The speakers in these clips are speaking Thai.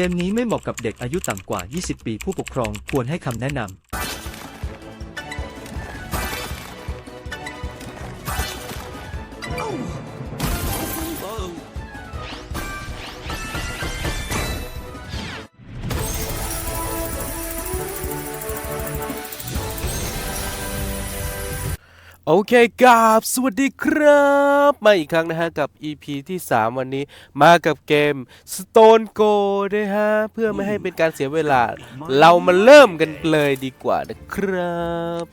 เกมนี้ไม่เหมาะกับเด็กอายุต่ำกว่า 20 ปีผู้ปกครองควรให้คำแนะนำ โอเคกับสวัสดีครับ มาอีกครั้งนะฮะ กับ EP ที่ 3 วันนี้มากับเกม Stone Go ด้วยฮะ เพื่อไม่ให้เป็นการเสียเวลา เรามาเริ่มกันเลยดีกว่านะครับ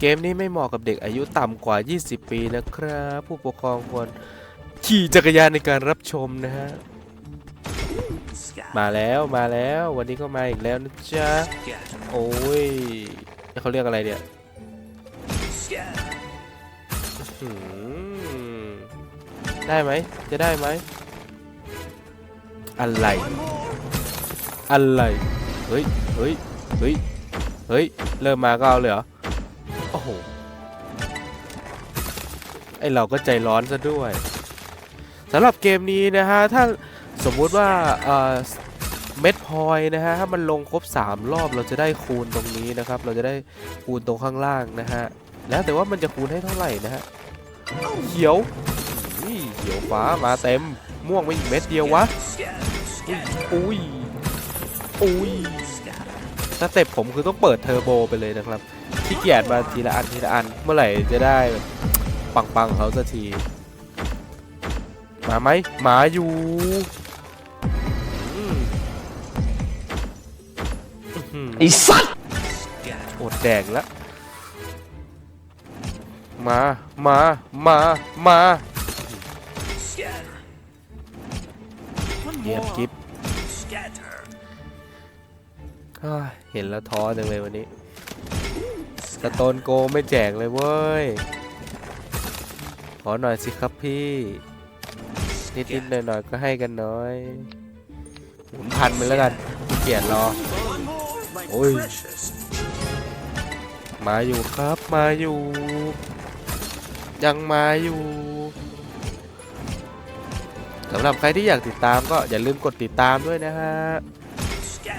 เกมนี้ไม่เหมาะกับเด็กอายุต่ำกว่า 20 ปีนะครับ ผู้ปกครองควรขี่จักรยานในการรับชมนะฮะ มาแล้วมาแล้ววันนี้ก็มาอีกแล้วนะจ๊ะโอ้ยเขาเรียกอะไรเนี่ยอื้อหือได้ไหมจะได้ไหมอะไรอะไรเฮ้ยเฮ้ยเฮ้ยเฮ้ยเริ่มมาก็เอาเลยเหรอโอ้โหไอเราก็ใจร้อนซะด้วยสำหรับเกมนี้นะฮะถ้า สมมุติว่าเม็ดพลอยนะฮะถ้ามันลงครบ 3 รอบเราจะได้คูณตรงนี้นะครับ เราจะได้คูณตรงข้างล่างนะฮะแล้วแต่ว่ามันจะคูณให้เท่าไหร่นะฮะเขียวอุ้ยเขียวฟ้ามาเต็มม่วงไปอีกเม็ดเดียววะอุ้ยอุ้ยสเต็ปผมคือต้องเปิดเทอร์โบไปเลยนะครับขี้เกียจมาทีละอันทีละอันเมื่อไหร่จะได้ปังๆเขาสักที มาไหมมาอยู่ ไอ้สัตว์อดแดงแล้ว มา มา มา มาเงียบกิ๊บเฮ้ยเห็นแล้วท้อจังเลยวันนี้สโตนโกไม่แจกเลยเว้ย ขอหน่อยสิครับพี่ นิดๆหน่อยๆก็ให้กันน้อยหมุนพันไปแล้วกันขี้เกียจรอ โอ้ย มาอยู่ครับมาอยู่ ยังมาอยู่สำหรับใครที่อยากติดตามก็อย่าลืมกดติดตามด้วยนะฮะ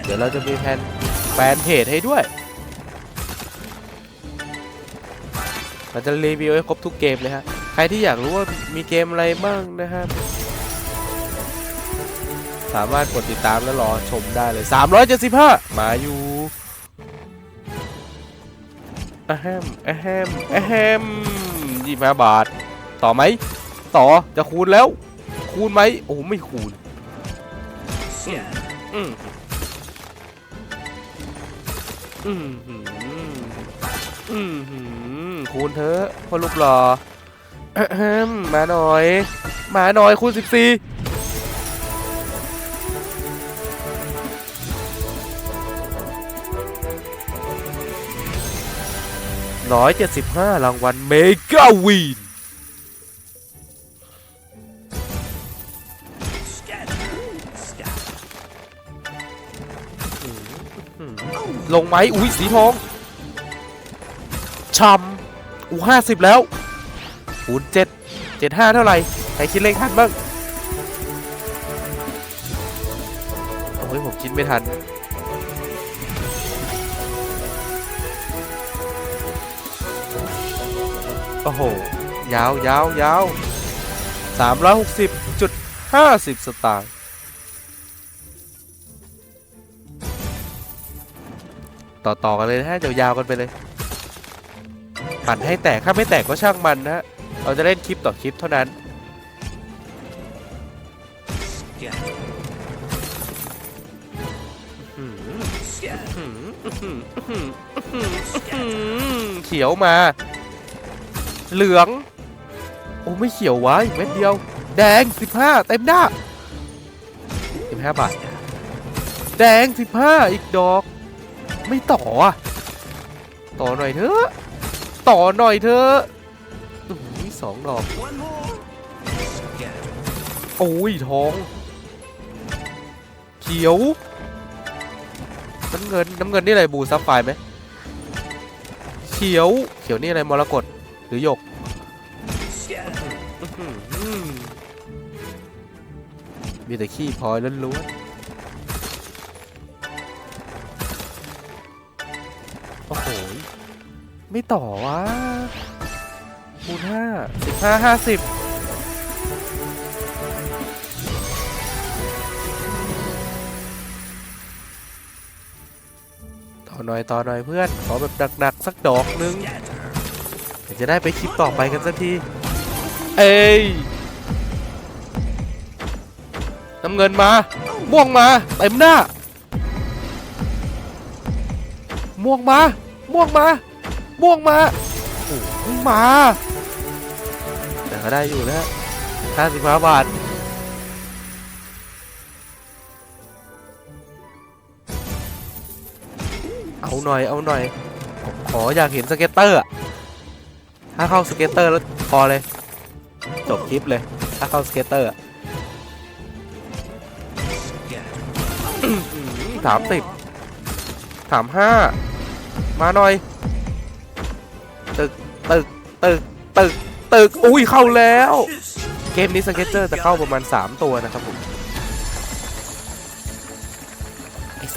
เดี๋ยวเราจะมีแฟนแฟนเพจให้ด้วย เราจะรีวิวให้ครบทุกเกมเลยฮะ ใครที่อยากรู้ว่ามีเกมอะไรบ้างนะฮะ สามารถกดติดตามแล้วรอชมได้เลย 375 มาอยู่อะแฮมอะแฮมอะแฮมยี่สิบห้าบาท ต่อไหม ต่อ จะคูณแล้ว คูณไหม โอ้ ไม่คูณอืมอืมอืมอืมอืมคูณเถอะพ่อลูกหล่ออะแฮมมาหน่อย มาหน่อยคูณสิบสี่ ร้อยเจ็ดสิบห้ารางวัลเมกาวีนลงไหมอุ้ยสีทองช่ำอู้ห้าสิบแล้วคูณเจ็ดเจ็ดห้าเท่าไหร่ ใครคิดเลขทันบ้าง โอ้ยผมคิดไม่ทัน อ้โห ยาวยาวยาวสามร้อยหกสิบจุดห้าสิบสตางค์ต่อต่อกันเลยนะฮะยวยาวกันไปเลย ปั่นให้แตกถ้าไม่แตกก็ช่างมันนะฮะ เราจะเล่นคลิปต่อคลิปเท่านั้น เขียวมา เหลือง โอ้ไม่เขียววะอีกเม็ดเดียว แดง 15 เต็มหน้า15 บาท แดง 15 อีกดอก ไม่ต่ออะต่อหน่อยเถอะ ต่อหน่อยเถอะอื้อหือสองดอก โอ้ยทอง เขียว น้ำเงิน น้ำเงินนี่อะไรบูซับไฟไหม เขียว เขียวนี่อะไรมรกต หรือหยกมีแต่ขี้พลอยล้วนๆ โอ้โห ไม่ต่อวะคูณห้าสิบห้าห้าสิบต่อหน่อยต่อหน่อยเพื่อน ขอแบบหนักๆ สักดอกนึง จะได้ไปคลิปต่อไปกันสักที เอ้ยน้ำเงินมา ม่วงมาเต็มหน้า ม่วงมา ม่วงมา ม่วงมาโอ้โหมา แต่ก็ได้อยู่นะฮะห้าสิบห้าบาทเอาหน่อย เอาหน่อย ขออยากเห็นสเก็ตเตอร์อะ ถ้าเข้าสเก็ตเตอร์แล้วพอเลย จบคลิปเลย ถ้าเข้าสเก็ตเตอร์สามสิบสามห้ามาหน่อย ตึก ตึก ตึก ตึก ตึก อุ้ย เข้าแล้ว เกมนี้สเก็ตเตอร์จะเข้าประมาณ 3 ตัวนะครับผม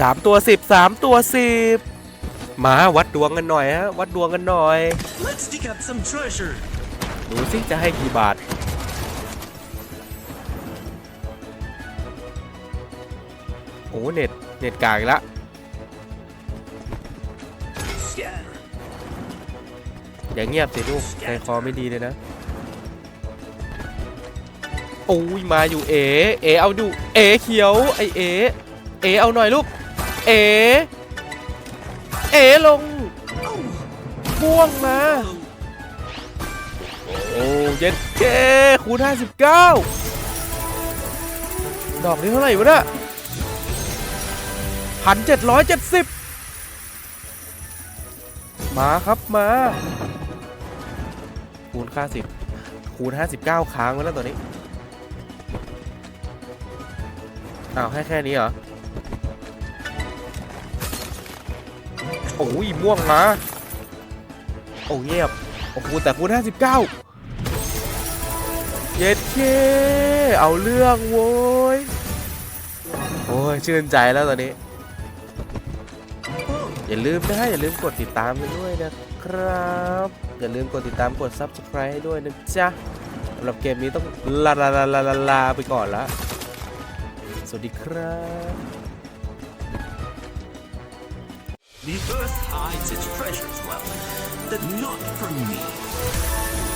สามตัวสิบสามตัวสิบ มาวัดดวงกันหน่อยฮะวัดดวงกันหน่อย Let's dig up some treasure. ดูสิจะให้กี่บาทโอ้เน็ตเน็ตกากอีกละ Scatter. อย่างเงียบสิลูกใจคอไม่ดีเลยนะโอ้ยมาอยู่เอ เอเอาดู เอเขียวไอเอ เอเอาหน่อยลูก เอ เอลงม่วงมา โอ้เย็ดเก้คูณ59 ดอกนี้เท่าไหร่วะเนี่ยพันเจ็ดร้อยเจ็ดสิบมาครับมา คูณค่าสิบคูณ 59 ค้างไว้แล้วตัวนี้ อ้าว ให้แค่นี้เหรอ โอ้ยม่วงมาโอ้เงียบโอ้โหแต่คูณ59 เย็ดเคเอาเรื่องโว้ยโอ้ยชื่นใจแล้วตอนนี้ อย่าลืมนะฮะอย่าลืมกดติดตามกันด้วยนะครับ อย่าลืมกดติดตามกด subscribe ให้ด้วยนะจ๊ะสำหรับเกมนี้ต้องลาลาลาลาลาลาไปก่อนละสวัสดีครับ earth hides its treasures well, but not from me.